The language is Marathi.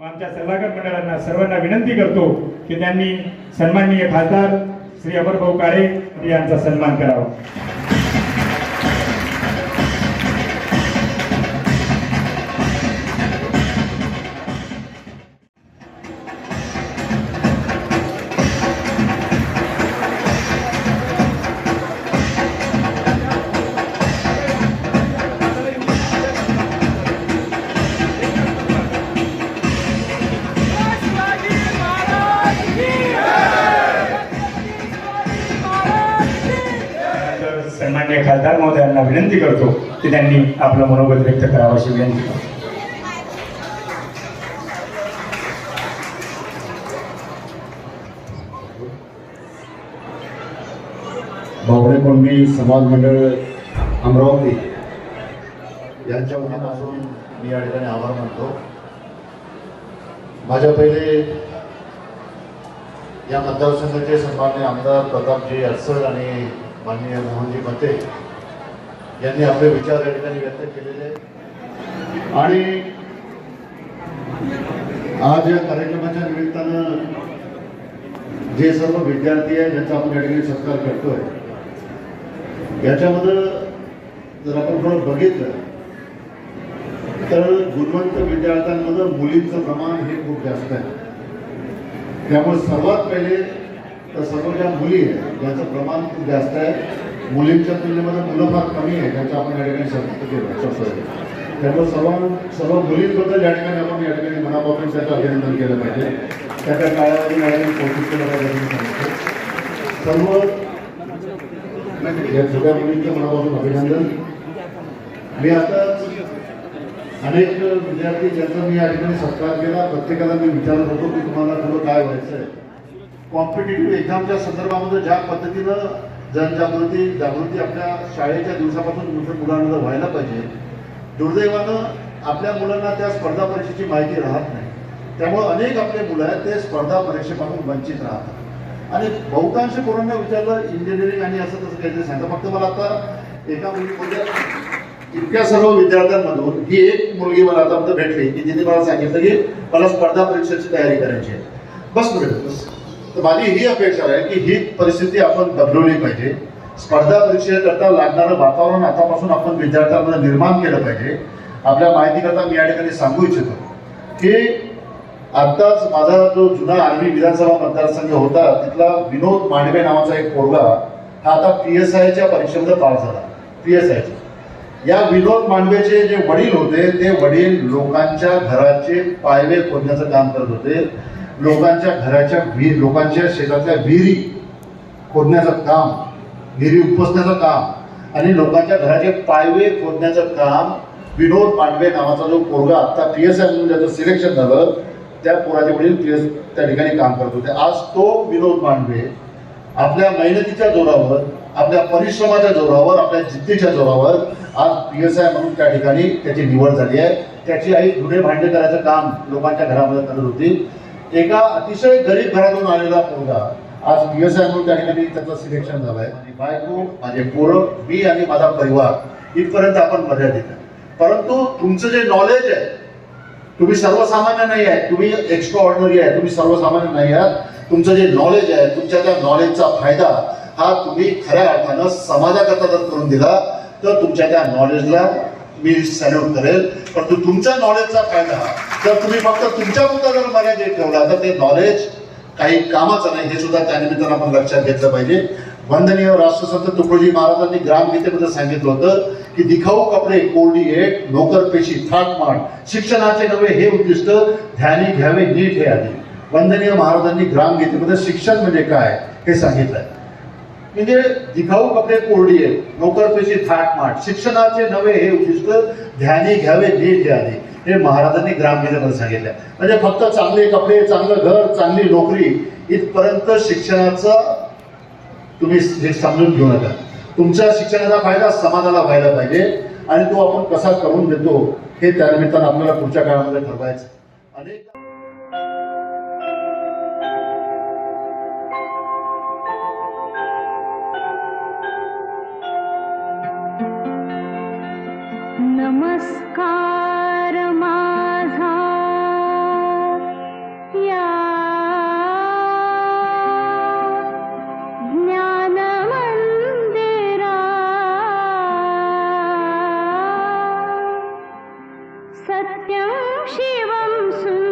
आमच्या सल्लागार मंडळांना सर्वांना विनंती करतो की त्यांनी सन्माननीय खासदार श्री अमरभाऊ काळे यांचा सन्मान करावा. सन्मान्य खासदार महोदयांना विनंती करतो की त्यांनी आपलं मनोगत व्यक्त करावं अशी विनंती. करतो बावडे कोळमी समाज मंडळ अमरावती. यांच्या मनापासून मी या ठिकाणी आभार मानतो. माझ्या पहिले या मतदारसंघाचे सन्मान्य आमदार प्रतापजी अडसर आणि माननीय मोहनजी मते यांनी आपले विचार या ठिकाणी व्यक्त केलेले आणि आज या कार्यक्रमाच्या निमित्तानं जे सर्व विद्यार्थी आहे ज्यांचा आपण या ठिकाणी सत्कार करतोय याच्यामध्ये जर आपण थोडं बघितलं तर गुणवंत विद्यार्थ्यांमध्ये मुलींचं प्रमाण हे खूप जास्त आहे. त्यामुळे सर्वात पहिले तर सर्व ज्या मुली आहेत ज्याचं प्रमाण खूप जास्त आहे मुलींच्या तुलनेमध्ये मुलं फार कमी आहे ज्याचं आपण या ठिकाणी सर्व केलं सर्व त्यामुळे सर्व सर्व मुलींबद्दल या ठिकाणी आपण या ठिकाणी मनापासून त्याचं अभिनंदन केलं पाहिजे. त्याच्या काळामध्ये या ठिकाणी कौतुक केलं पाहिजे असं सर्व या छोट्या मुलींचं मनापासून अभिनंदन. मी आता अनेक विद्यार्थी ज्यांचा मी या ठिकाणी सत्कार केला प्रत्येकाला मी विचारत होतो की तुम्हाला पुढं काय व्हायचं आहे कॉम्पिटेटिव्ह एक्झामच्या संदर्भामध्ये ज्या पद्धतीनं जनजागृती जागृती आपल्या शाळेच्या दिवसापासून मुलं- मुलांमध्ये व्हायला पाहिजे दुर्दैवानं आपल्या मुलांना त्या स्पर्धा परीक्षेची माहिती राहत नाही. त्यामुळे अनेक आपले मुलं आहेत ते स्पर्धा परीक्षेपासून वंचित राहतात. आणि बहुतांश पोरांना विचारलं इंजिनिअरिंग आणि असं तसं काहीतरी सांगतं फक्त मला आता एका मुलीमध्ये इतक्या सर्व विद्यार्थ्यांमधून ही एक मुलगी मला आता भेटली की तिने मला सांगितलं की मला स्पर्धा परीक्षेची तयारी करायची आहे. बस मिळेल बस. तर माझी ही अपेक्षा आहे की ही परिस्थिती आपण बदलवली पाहिजे. स्पर्धा परीक्षेकरता लागणारं वातावरण आतापासून आपण विद्यार्थ्यांमध्ये निर्माण केलं पाहिजे. आपल्या माहितीकरता मी या ठिकाणी सांगू इच्छितो की आत्ताच माझा जो जुना आर्मी विधानसभा मतदारसंघ होता तिथला विनोद मांडवे नावाचा एक पोरगा हा आता पी एस आयच्या परीक्षेमध्ये पास झाला. पी एस आयच्या. या विनोद मांडवेचे जे वडील होते ते वडील लोकांच्या घराचे पायवे खोदण्याचं काम करत होते. लोकांच्या घराच्या विहीर लोकांच्या शेतातल्या विहिरी खोदण्याचं काम विहिरी उपसण्याचं काम आणि लोकांच्या घराचे पायवे खोदण्याचं काम विनोद पांडवे नावाचा जो पोरगा आता पी एस आय म्हणून ज्याचं सिलेक्शन झालं त्या पोराचे वडील पी एस त्या ठिकाणी काम करत होते. आज तो विनोद मांडवे आपल्या मेहनतीच्या जोरावर आपल्या परिश्रमाच्या जोरावर आपल्या जिद्दीच्या जोरावर आज पी एस आय म्हणून त्या ठिकाणी त्याची निवड झाली आहे. त्याची आई धुणे भांडे करायचं काम लोकांच्या घरामध्ये करत होती. एका अतिशय गरीब घरातून आलेला पोरगा आज पी म्हणून त्या ठिकाणी त्याचं सिलेक्शन झालंय. आणि बायको माझे पोरं मी आणि माझा परिवार इथपर्यंत आपण मर्यादित आहे. परंतु तुमचं जे नॉलेज आहे तुम्ही सर्वसामान्य नाही आहे तुम्ही एक्स्ट्रा ऑर्डिनरी आहे तुम्ही सर्वसामान्य नाही आहात. तुमचं जे नॉलेज आहे तुमच्या त्या नॉलेजचा फायदा हा तुम्ही खऱ्या अर्थानं समाजाकरता जर करून दिला तर तुमच्या त्या नॉलेजला मी सॅल्यूट करेल. परंतु तुमच्या नॉलेजचा फायदा तर तुम्ही फक्त तुमच्या जर मर्यादित ठेवला. तर ते नॉलेज काही कामाचं नाही हे सुद्धा त्यानिमित्तानं आपण लक्षात घेतलं पाहिजे. वंदनीय राष्ट्रसंत तुकडोजी महाराजांनी ग्रामगीतेमध्ये सांगितलं होतं की दिखाऊ कपडे कोरडी एक नोकरपेशी थाटमाट शिक्षणाचे नवे हे उद्दिष्ट ध्यानी घ्यावे नीट हे आधी. वंदनीय महाराजांनी ग्रामगीतेमध्ये शिक्षण म्हणजे काय हे सांगितलंय. म्हणजे दिखाऊ कपडे कोरडी आहे नोकरपेशी थाटमाट शिक्षणाचे नवे हे उद्दिष्ट ध्यानी घ्यावे नीट ध्याने हे महाराजांनी ग्रामगीतेमध्ये सांगितलं. म्हणजे फक्त चांगले कपडे चांगलं घर चांगली नोकरी इथपर्यंत शिक्षणाचं तुम्ही हे समजून घेऊ नका. तुमच्या शिक्षणाचा फायदा समाजाला व्हायला पाहिजे आणि तो आपण कसा करून देतो हे त्यानिमित्तानं आपल्याला पुढच्या काळामध्ये ठरवायचं. अनेक सत्यं शिवं सु